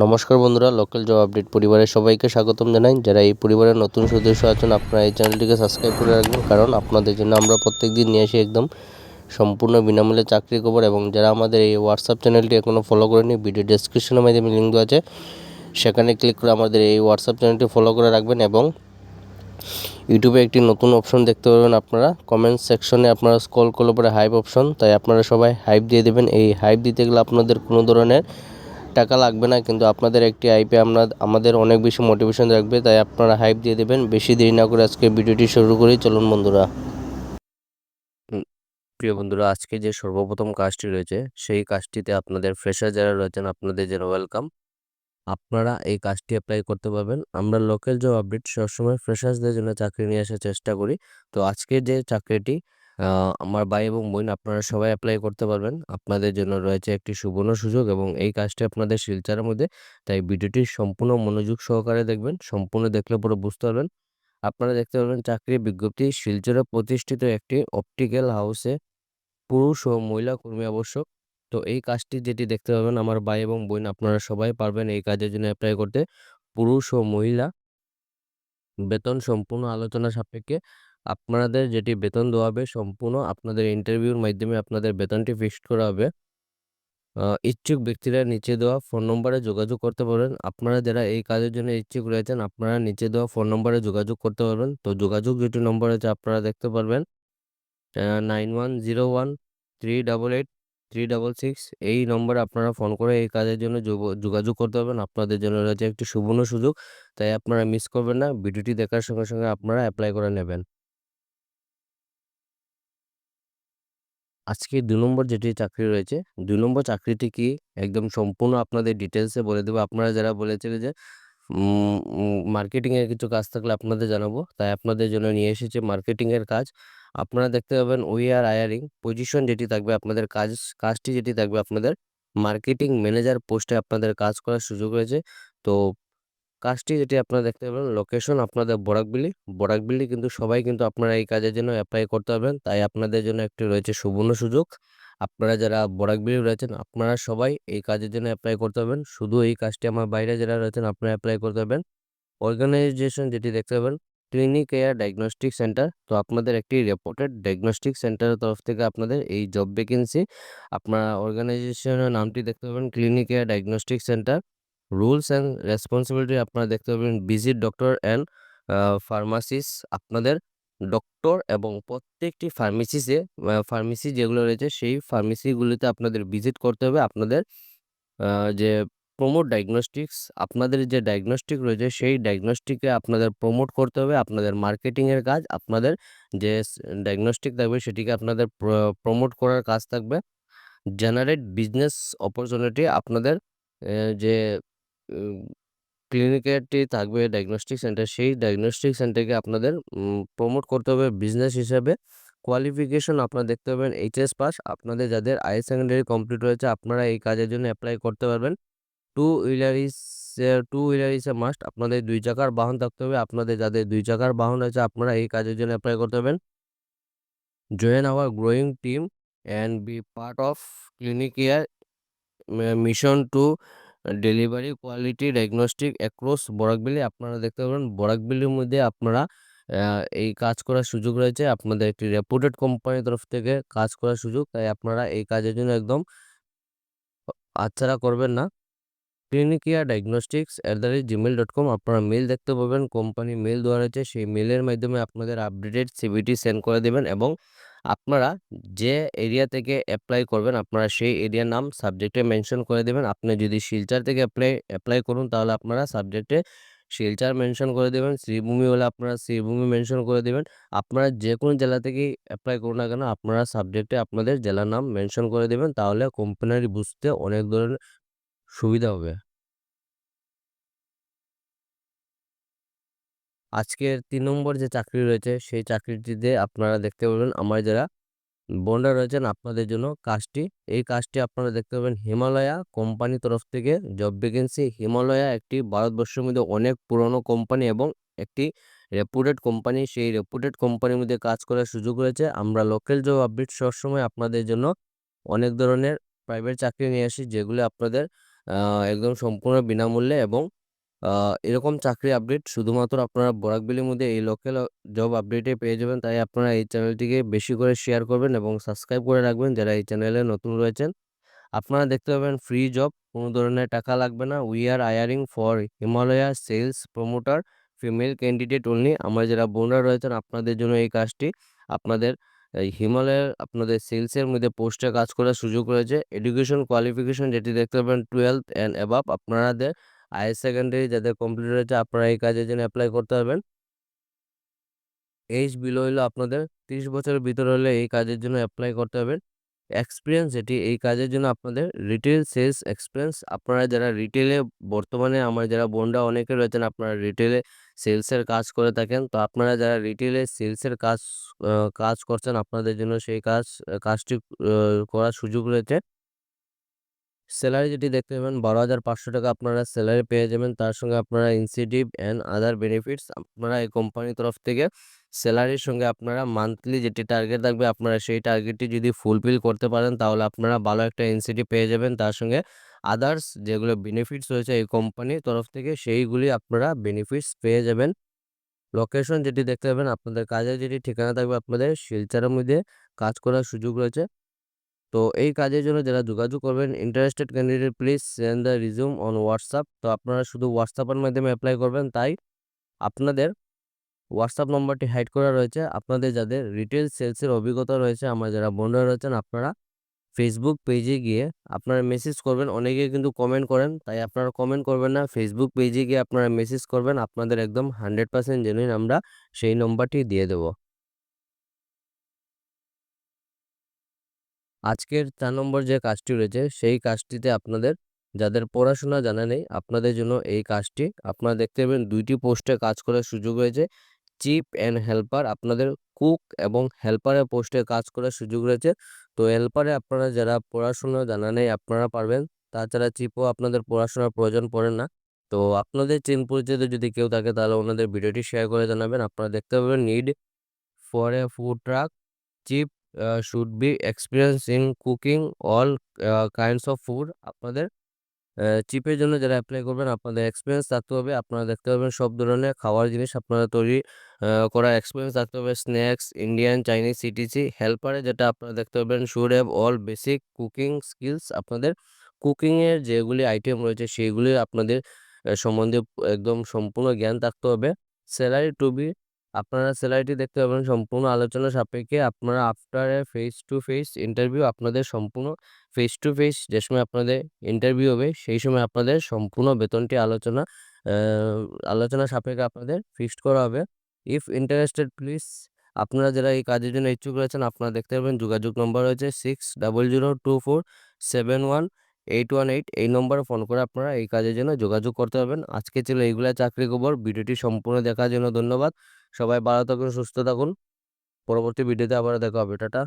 নমস্কার বন্ধুরা local job update পরিবারের সবাইকে স্বাগতম জানাই। যারা এই পরিবারের নতুন সদস্য আছেন, আপনারা এই চ্যানেলটিকে সাবস্ক্রাইব করে রাখবেন, কারণ আপনাদের জন্য আমরা প্রত্যেক দিন নিয়ে আসি একদম সম্পূর্ণ বিনামূল্যে চাকরি খবর। এবং যারা আমাদের এই হোয়াটসঅ্যাপ চ্যানেলটি এখনও ফলো করেনি ভিডিও ডেসক্রিপশনের মাধ্যমে লিঙ্ক দেওয়া আছে। সেখানে ক্লিক করে আমাদের এই হোয়াটসঅ্যাপ চ্যানেলটি ফলো করে রাখবেন এবং ইউটিউবে একটি নতুন অপশন দেখতে পাবেন আপনারা। কমেন্ট সেকশনে আপনারা স্ক্রল করলে পরে হাইপ অপশন তাই আপনারা সবাই হাইপ দিয়ে দেবেন। এই হাইপ দিতে গেলে আপনাদের কোনো ধরনের টাকা লাগবে না, কিন্তু আপনাদের একটি আইপে আমরা, আমাদের অনেক বেশি মোটিভেশন রাখবে তাই আপনারা হাইপ দিয়ে দেবেন। বেশি দেরি না করে আজকে ভিডিওটি শুরু করি, চলুন বন্ধুরা। প্রিয় বন্ধুরা, আজকে যে সর্বপ্রথম কাজটি রয়েছে, সেই কাজটিতে আপনাদের ফ্রেশার যারা রয়েছেন, আপনাদের যেন ওয়েলকাম আপনারা এই কাজটি অ্যাপ্লাই করতে পারবেন। আমরা লোকাল জব আপডেট সবসময় ফ্রেশার্সদের জন্য চাকরি নিয়ে আসার চেষ্টা করি। তো আজকে যে চাকরিটি আমার ভাই এবং বোন আপনারা সবাই অ্যাপ্লাই করতে পারবেন। আপনাদের জন্য রয়েছে একটি সুবর্ণ সুযোগ এবং এই কাজটি আপনাদের শিলচারের মধ্যে। তাই ভিডিওটি সম্পূর্ণ মনোযোগ সহকারে দেখবেন, সম্পূর্ণ দেখলে পরে বুঝতে পারবেন। আপনারা দেখতে পারবেন চাকরির বিজ্ঞপ্তি, শিলচরে প্রতিষ্ঠিত একটি অপটিক্যাল হাউসে পুরুষ ও মহিলা কর্মী আবশ্যক। তো এই কাজটি যেটি দেখতে পাবেন আমার ভাই এবং বোন, আপনারা সবাই পারবেন এই কাজের জন্য অ্যাপ্লাই করতে। পুরুষ ও মহিলা, বেতন সম্পূর্ণ আলোচনা সাপেক্ষে। আপনাদের যেটি বেতন দেওয়া হবে সম্পূর্ণ আপনাদের ইন্টারভিউর মাধ্যমে আপনাদের বেতনটি ফিক্সড করা হবে। ইচ্ছুক ব্যক্তিরা নিচে দেওয়া ফোন নম্বরে যোগাযোগ করতে পারবেন আপনারা যারা এই কাজের জন্য ইচ্ছুক রয়েছেন, আপনারা নিচে দেওয়া ফোন নম্বরে যোগাযোগ করতে পারবেন। তো যোগাযোগ যেটি নম্বর আছে, আপনারা দেখতে পারবেন। Nine one zero one three double eight three double six এই নম্বরে আপনারা ফোন করে এই কাজের জন্য যোগাযোগ করতে পারবেন। আপনাদের জন্য রয়েছে একটি সুবর্ণ সুযোগ, তাই আপনারা মিস করবেন না। ভিডিওটি দেখার সঙ্গে সঙ্গে আপনারা অ্যাপ্লাই করে নেবেন। আজকে দু নম্বর যেটি চাকরি রয়েছে, দু নম্বর চাকরিটি কি? একদম সম্পূর্ণ আপনাদের ডিটেলসে বলে দেবো। আপনারা যারা বলেছিলেন যে মার্কেটিংয়ের কিছু কাজ থাকলে আপনাদের জানাব। তাই আপনাদের জন্য নিয়ে এসেছে মার্কেটিংয়ের কাজ। আপনারা দেখতে পাবেন উই আর আয়ারিং পজিশন যেটি থাকবে আপনাদের কাজ, কাজটি যেটি থাকবে আপনাদের মার্কেটিং ম্যানেজার পোস্টে আপনাদের কাজ করার সুযোগ রয়েছে। তো কাজটি যেটি আপনারা দেখতে পাবেন লোকেশন আপনাদের বরাকবিলি বরাকবিলি কিন্তু সবাই কিন্তু আপনারা এই কাজের জন্য অ্যাপ্লাই করতে পারবেন। তাই আপনাদের জন্য একটি রয়েছে সুবর্ণ সুযোগ। আপনারা যারা বরাকবিলি রয়েছেন, আপনারা সবাই এই কাজের জন্য অ্যাপ্লাই করতে পারবেন। শুধু এই কাজটি আমার বাইরে যারা রয়েছেন, আপনারা অ্যাপ্লাই করতে পারবেন। অর্গানাইজেশন যেটি দেখতে পাবেন ক্লিনিক এয়ার ডায়াগনস্টিক সেন্টার তো আপনাদের একটি রেপোর্টেড ডায়াগনস্টিক সেন্টারের তরফ থেকে আপনাদের এই জব ভ্যাকেন্সি আপনারা অর্গানাইজেশনের নামটি দেখতে পাবেন clinic or diagnostic centre rules and responsibility আপনারা দেখতে পাবেন ভিজিট ডক্টর অ্যান্ড ফার্মাসিস আপনাদের ডক্টর এবং প্রত্যেকটি ফার্মেসিসে ফার্মেসি যেগুলো রয়েছে সেই ফার্মেসিগুলিতে আপনাদের ভিজিট করতে হবে। আপনাদের যে প্রমোট ডায়াগনস্টিক্স, আপনাদের যে ডায়াগনস্টিক রয়েছে সেই ডায়াগনস্টিকে আপনাদের প্রমোট করতে হবে। আপনাদের মার্কেটিংয়ের কাজ, আপনাদের যে ডায়াগনস্টিক থাকবে সেটিকে আপনাদের প্রমোট করার কাজ থাকবে। জেনারেট বিজনেস অপরচুনিটি আপনাদের যে ক্লিনিকেরটি থাকবে ডায়াগনস্টিক সেন্টার সেই ডায়াগনস্টিক সেন্টারকে আপনাদের প্রমোট করতে হবে বিজনেস হিসাবে। কোয়ালিফিকেশন আপনারা দেখতে পাবেন এইচএস পাস আপনাদের যাদের হায়ার সেকেন্ডারি কমপ্লিট হয়েছে, আপনারা এই কাজের জন্য অ্যাপ্লাই করতে পারবেন। Two wheeler is two wheeler is a must আপনাদের দুই চাকার বাহন থাকতে হবে, আপনাদের যাদের দুই চাকার বাহন আছে আপনারা এই কাজের জন্য অ্যাপ্লাই করতে পারবেন। Join our growing team and be part of clinic year mission to delivery quality diagnostic across Barak Valley আপনারা দেখতে পাবেন বরাকবিলির মধ্যে আপনারা এই কাজ করার সুযোগ রয়েছে। আপনাদের একটি রেপুটেড কোম্পানির তরফ থেকে কাজ করার সুযোগ। তাই আপনারা এই কাজের জন্য একদম আচ্ছাড়া করবেন না। ক্লিনিকিয়া diagnostics at the rate gmail dot com আপনারা মেল দেখতে পাবেন। কোম্পানি মেল দেওয়া রয়েছে। সেই মেলের মাধ্যমে আপনাদের আপডেটেড সিভিটি সেন্ড করে দেবেন এবং আপনারা যে এরিয়া থেকে অ্যাপ্লাই করবেন, আপনারা সেই এরিয়ার নাম সাবজেক্টে মেনশন করে দেবেন। আপনি যদি শিলচার থেকে অ্যাপ্লাই অ্যাপ্লাই করুন, তাহলে আপনারা সাবজেক্টে শিলচার মেনশন করে দেবেন, শ্রীভূমি হলে আপনারা শ্রীভূমি মেনশন করে দেবেন। আপনারা যে কোনো জেলা থেকেই অ্যাপ্লাই করুন না কেন, আপনারা সাবজেক্টে আপনাদের জেলার নাম মেনশন করে দেবেন, তাহলে কোম্পানির বুঝতে অনেক ধরনের সুবিধা হবে। আজকের তিন নম্বর যে চাকরি রয়েছে, সেই চাকরিটিতে আপনারা দেখতে পাবেন আমার যারা বোনরা রয়েছেন, আপনাদের জন্য কাজটি। এই কাজটি আপনারা দেখতে পাবেন, হিমালয়া কোম্পানি তরফ থেকে জব ভ্যাকেন্সি হিমালয়া একটি ভারতবর্ষের মধ্যে অনেক পুরনো কোম্পানি এবং একটি রেপুটেড কোম্পানি। সেই রেপুটেড কোম্পানির মধ্যে কাজ করার সুযোগ রয়েছে। আমরা লোকাল জব আপডেট সবসময় আপনাদের জন্য অনেক ধরনের প্রাইভেট চাকরি নিয়ে আসি, যেগুলো আপনাদের একদম সম্পূর্ণ বিনামূল্যে এবং এরকম চাকরি আপডেট শুধুমাত্র আপনারা বরাকভ্যালির মধ্যে এই লোকাল জব আপডেটে পেয়ে যাবেন। তাই আপনারা এই চ্যানেলটিকে বেশি করে শেয়ার করবেন এবং সাবস্ক্রাইব করে রাখবেন যারা এই চ্যানেলে নতুন রয়েছেন। আপনারা দেখতে পাবেন ফ্রি জব কোনো ধরনের টাকা লাগবে না। We are hiring for Himalaya sales promoter female candidate only আমার যারা বোনরা রয়েছেন, আপনাদের জন্য এই কাজটি আপনাদের হিমালয়ের আপনাদের সেলসের মধ্যে পোস্টে কাজ করার সুযোগ রয়েছে। এডুকেশন কোয়ালিফিকেশন যেটি দেখতে পাবেন টুয়েলভ অ্যান্ড অ্যাবাভ আপনাদের হায়ার সেকেন্ডারি যাদের কমপ্লিট হয়েছে আপনারা এই কাজের জন্য অ্যাপ্লাই করতে পারবেন। এইজ বিলো হলো আপনাদের তিরিশ বছরের ভিতরে হলে এই কাজের জন্য অ্যাপ্লাই করতে হবে এক্সপিরিয়েন্স যেটি, এই কাজের জন্য আপনাদের রিটেল সেলস এক্সপিরিয়েন্স আপনারা যারা রিটেলে বর্তমানে আমার যারা বোনরা অনেকে রয়েছেন, আপনারা রিটেলে সেলসের কাজ করে থাকেন, তো আপনারা যারা রিটেলে সেলসের কাজ কাজ করছেন, আপনাদের জন্য সেই কাজ, কাজটি করার সুযোগ রয়েছে। স্যালারি যেটি দেখতে পাবেন বারো হাজার পাঁচশো টাকা আপনারা স্যালারি পেয়ে যাবেন। তার সঙ্গে আপনারা ইনসেন্টিভ অ্যান্ড আদার বেনিফিটস আপনারা এই কোম্পানির তরফ থেকে স্যালারির সঙ্গে আপনারা মান্থলি যেটি টার্গেট থাকবে আপনারা সেই টার্গেটটি যদি ফুলফিল করতে পারেন তাহলে আপনারা ভালো একটা ইনসেন্টিভ পেয়ে যাবেন। তার সঙ্গে আদার্স যেগুলো বেনিফিটস রয়েছে এই কোম্পানির তরফ থেকে সেইগুলি আপনারা বেনিফিটস পেয়ে যাবেন। লোকেশন যেটি দেখতে পাবেন আপনাদের কাজের যেটি ঠিকানা থাকবে আপনাদের শিলচারের মধ্যে কাজ করার সুযোগ রয়েছে। তো এই কাজের জন্য যারা যোগাযোগ করবেন interested candidate please send the resume on WhatsApp তো আপনারা শুধু হোয়াটসঅ্যাপের মাধ্যমে অ্যাপ্লাই করবেন, তাই আপনাদের হোয়াটসঅ্যাপ নম্বরটি হাইড করা রয়েছে। আপনাদের যাদের রিটেল সেলসের অভিজ্ঞতা রয়েছে, আমার যারা বন্ধুরা রয়েছেন, আপনারা ফেসবুক পেজে গিয়ে আপনারা মেসেজ করবেন। অনেকে কিন্তু কমেন্ট করেন, তাই আপনারা কমেন্ট করবেন না। ফেসবুক পেজে গিয়ে আপনারা মেসেজ করবেন, আপনাদের একদম হান্ড্রেড পার্সেন্ট জেনুইন আমরা সেই নম্বরটি দিয়ে দেবো। আজকের চার নম্বর যে কাজটি রয়েছে, সেই কাজটিতে আপনাদের যাদের পড়াশোনা জানা নেই, আপনাদের জন্য এই কাজটি, আপনারা দেখতে পাবেন দুইটি পোস্টে কাজ করার সুযোগ রয়েছে। চিপ অ্যান্ড হেল্পার, আপনাদের কুক এবং হেল্পারের পোস্টে কাজ করার সুযোগ রয়েছে। তো হেল্পারে আপনারা যারা পড়াশোনা জানা নেই, আপনারা পারবেন। তাছাড়া চিপও আপনাদের পড়াশোনার প্রয়োজন পড়ে না। তো আপনাদের চেন পরিচিত যদি কেউ থাকে, তাহলে ওনাদের ভিডিওটি শেয়ার করে জানাবেন। আপনারা দেখতে পাবেন need for a food truck chef should be experience in cooking all kinds of food আপনাদের চিপের জন্য যারা অ্যাপ্লাই করবেন, আপনাদের এক্সপিরিয়েন্স থাকতে হবে। আপনারা দেখতে পাবেন সব ধরনের খাওয়ার জিনিস আপনারা তৈরি করার এক্সপিরিয়েন্স থাকতে হবে। স্ন্যাক্স ইন্ডিয়ান চাইনিজ সিটিসি হেল্পারে যেটা আপনারা দেখতে পাবেন should have all basic cooking skills আপনাদের কুকিংয়ের যেগুলি আইটেম রয়েছে সেইগুলি আপনাদের সম্বন্ধে একদম সম্পূর্ণ জ্ঞান থাকতে হবে। স্যালারি টু বি আপনারা স্যালারিটি দেখতে পাবেন সম্পূর্ণ আলোচনা সাপেক্ষে। আপনারা after face to face interview আপনাদের সম্পূর্ণ ফেস টু ফেস যে সময় আপনাদের ইন্টারভিউ হবে, সেই সময় আপনাদের সম্পূর্ণ বেতনটি আলোচনা আলোচনা সাপেক্ষে আপনাদের ফিক্সড করা হবে। ইফ ইন্টারেস্টেড প্লিজ আপনারা যারা এই কাজের জন্য ইচ্ছুক রয়েছেন, আপনারা দেখতে পাবেন যোগাযোগ নম্বর রয়েছে six double zero two four seven one eight one eight এই নম্বরে ফোন করে আপনারা এই কাজের জন্য যোগাযোগ করতে পারবেন। আজকে ছিল এইগুলা চাকরি খবর। ভিডিওটি সম্পূর্ণ দেখার জন্য ধন্যবাদ। সবাই ভালো থাকুন, সুস্থ থাকুন। পরবর্তী ভিডিওতে আবার দেখা হবে। টাটা।